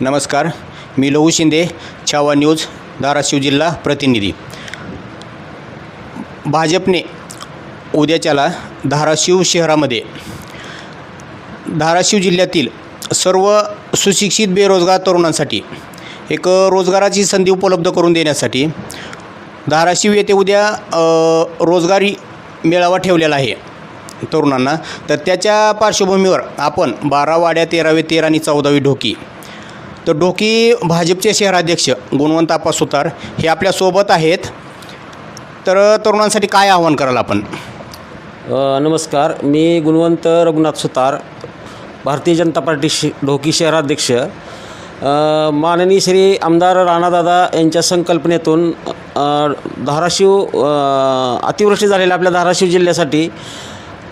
नमस्कार मी लहू शिंदे छावा न्यूज धाराशिव जिल्हा प्रतिनिधी. भाजपने उद्याच्याला धाराशिव शहरामध्ये धाराशिव जिल्ह्यातील सर्व सुशिक्षित बेरोजगार तरुणांसाठी एक रोजगाराची संधी उपलब्ध करून देण्यासाठी धाराशिव येथे उद्या रोजगारी मेळावा ठेवलेला आहे तरुणांना. तर त्याच्या पार्श्वभूमीवर आपण बारा वाड्या तेरावे तेरा आणि चौदावी ढोकी तर ढोकी भाजपचे शहराध्यक्ष गुणवंत सुतार हे आपल्यासोबत आहेत. तर तरुणांसाठी काय आव्हान कराल आपण? नमस्कार. मी गुणवंत रघुनाथ सुतार भारतीय जनता पार्टी शि ढोकी शहराध्यक्ष. माननीय श्री आमदार राणादादा यांच्या संकल्पनेतून धाराशिव अतिवृष्टी झालेल्या आपल्या धाराशिव जिल्ह्यासाठी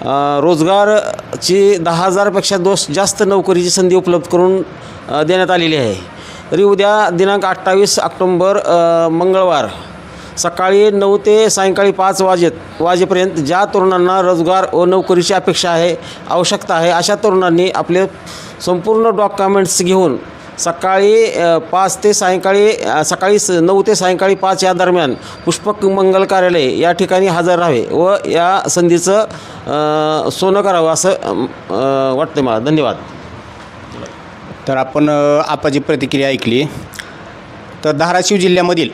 रोजगारची दहा हजारपेक्षा दोष जास्त नोकरीची संधी उपलब्ध करून देण्यात आलेली आहे. तरी उद्या दिनांक अठ्ठावीस ऑक्टोंबर मंगळवार सकाळी नऊ ते सायंकाळी पाच वाजेत वाजेपर्यंत ज्या तरुणांना रोजगार व नोकरीची अपेक्षा आहे आवश्यकता आहे अशा तरुणांनी आपले संपूर्ण डॉक्युमेंट्स घेऊन सकाळी पाच ते सायंकाळी सकाळी स नऊ ते सायंकाळी पाच या दरम्यान पुष्पक मंगल कार्यालय या ठिकाणी हजर राहावे व या संधीचं सोनं करावं असं वाटतं मला. धन्यवाद. तर आपण आपाची प्रतिक्रिया ऐकली. तर धाराशिव जिल्ह्यामधील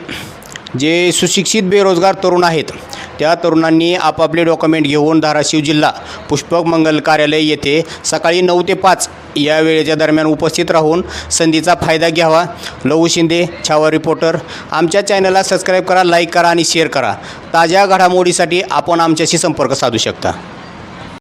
जे सुशिक्षित बेरोजगार तरुण आहेत त्या तरुणांनी आपापले डॉक्युमेंट घेऊन धाराशिव जिल्हा पुष्पक मंगल कार्यालय येथे सकाळी नऊ ते पाच या वेळेच्या दरम्यान उपस्थित राहून संधीचा फायदा घ्यावा. लवू शिंदे छावा रिपोर्टर आमच्या चॅनलला सबस्क्राईब करा लाईक करा आणि शेअर करा. ताज्या घडामोडीसाठी आपण आमच्याशी संपर्क साधू शकता.